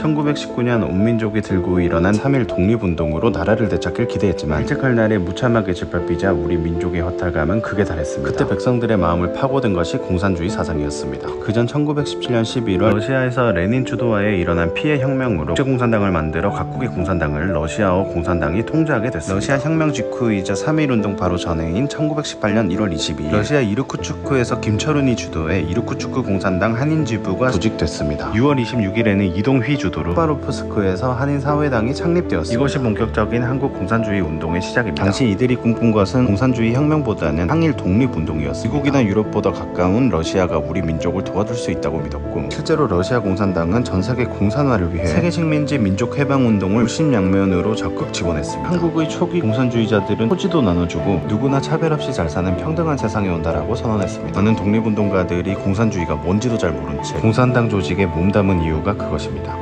1919년 온 민족이 들고 일어난 3.1 독립운동으로 나라를 되찾길 기대했지만 일찍할 날에 무참하게 짓밟히자 우리 민족의 허탈감은 극에 달했습니다. 그때 백성들의 마음을 파고든 것이 공산주의 사상이었습니다. 그전 1917년 11월 러시아에서 레닌 주도하에 일어난 피해 혁명으로 국제공산당을 만들어 각국의 공산당을 러시아어 공산당이 통제하게 됐습니다. 러시아 혁명 직후이자 3.1운동 바로 전해인 1918년 1월 22일 러시아 이르쿠츠크에서 김철훈이 주도해 이르쿠츠크 공산당 한인지부가 조직됐습니다. 6월 26일에는 이동휘 주 도로 파로프스크에서 한인사회당이 창립되었습니다. 이것이 본격적인 한국 공산주의 운동의 시작입니다. 당시 이들이 꿈꾼 것은 공산주의 혁명보다는 항일 독립운동이었습니다. 미국이나 유럽보다 가까운 러시아가 우리 민족을 도와줄 수 있다고 믿었고 실제로 러시아 공산당은 전 세계 공산화를 위해 세계 식민지 민족 해방 운동을 물심양면으로 적극 지원했습니다. 한국의 초기 공산주의자들은 토지도 나눠주고 누구나 차별 없이 잘 사는 평등한 세상이 온다라고 선언했습니다. 많은 독립운동가들이 공산주의가 뭔지도 잘 모른 채 공산당 조직에 몸담은 이유가 그것입니다.